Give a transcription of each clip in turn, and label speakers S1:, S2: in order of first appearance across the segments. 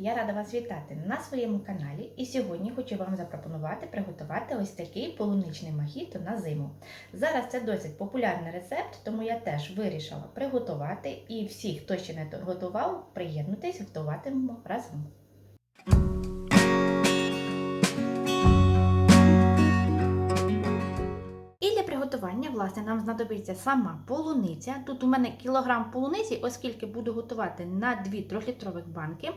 S1: Я рада вас вітати на своєму каналі. І сьогодні хочу вам запропонувати приготувати ось такий полуничний махіто на зиму. Зараз це досить популярний рецепт, тому я теж вирішила приготувати. І всі, хто ще не готував, приєднуйтесь, готуватимемо разом. Приготування, власне, нам знадобиться сама полуниця. Тут у мене кілограм полуниці, оскільки буду готувати на 2 3-літрових банки.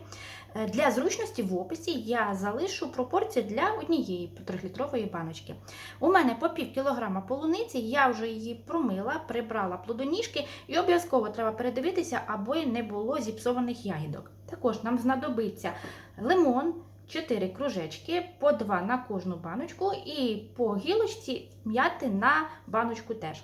S1: Е, Для зручності в описі я залишу пропорції для однієї 3-літрової баночки. У мене по пів кілограма полуниці, я вже її промила, прибрала плодоніжки і обов'язково треба передивитися, аби не було зіпсованих ягідок. Також нам знадобиться лимон. 4 кружечки, по 2 на кожну баночку, і по гілочці м'яти на баночку теж.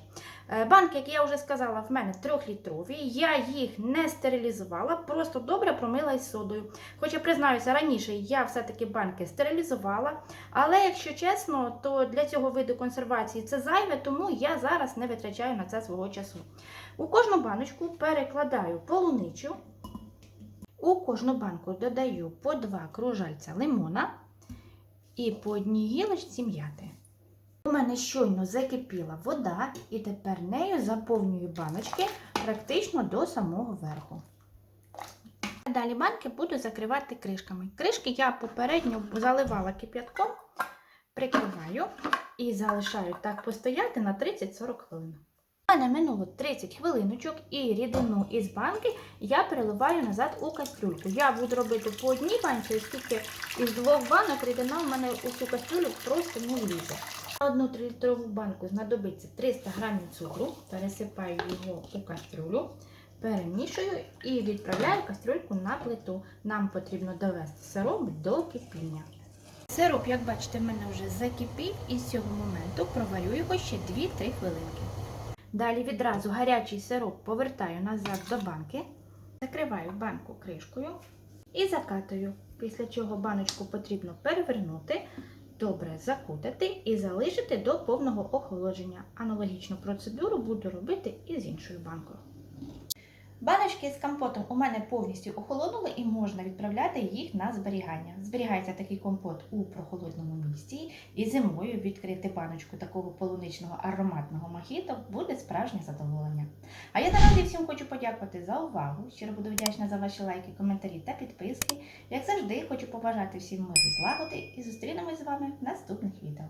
S1: Е, Банки, як я вже сказала, в мене 3-літрові. Я їх не стерилізувала, просто добре промила із содою. Хоча, признаюся, раніше я все-таки банки стерилізувала. Але, якщо чесно, то для цього виду консервації це зайве, тому я зараз не витрачаю на це свого часу. У кожну баночку перекладаю полуничу. У кожну банку додаю по два кружальця лимона і по одній гілочці м'яти. У мене щойно закипіла вода, і тепер нею заповнюю баночки практично до самого верху. Далі банки буду закривати кришками. Кришки я попередньо заливала кип'ятком, прикриваю і залишаю так постояти на 30-40 хвилин. У мене минуло 30 хвилиночок і рідину із банки я переливаю назад у кастрюльку. Я буду робити по одній банці, оскільки із двох банок рідина в мене у цю кастрюлю просто не влізе. На одну 3-літрову банку знадобиться 300 г цукру, пересипаю його у кастрюлю, перемішую і відправляю кастрюльку на плиту. Нам потрібно довести сироп до кипіння. Сироп, як бачите, в мене вже закипів і з цього моменту проварю його ще 2-3 хвилинки. Далі відразу гарячий сироп повертаю назад до банки, закриваю банку кришкою і закатую. Після чого баночку потрібно перевернути, добре закутати і залишити до повного охолодження. Аналогічну процедуру буду робити і з іншою банкою. Баночки з компотом у мене повністю охолонули і можна відправляти їх на зберігання. Зберігається такий компот у прохолодному місці, і зимою відкрити баночку такого полуничного ароматного мохіто буде справжнє задоволення. А я наразі всім хочу подякувати за увагу. Щиро буду вдячна за ваші лайки, коментарі та підписки. Як завжди, хочу побажати всім миру і злагоди і зустрінемось з вами в наступних відео.